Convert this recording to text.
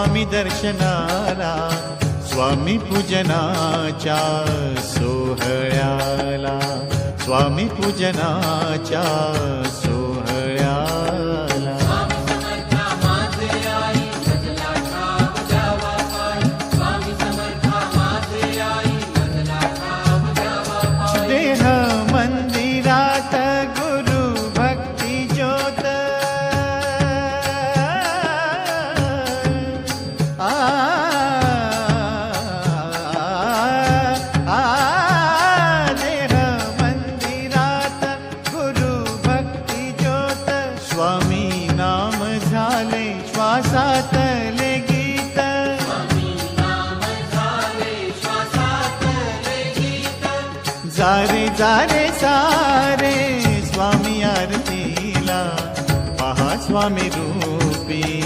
स्वामी दर्शनाला स्वामी पूजनाच्या सोहळ्याला स्वामी पूजनाच्या सोहळ्याला स्वामी नाम झाले श्वासातले गीत. जारे जारे सारे स्वामी आरतीला पहा स्वामी रूप.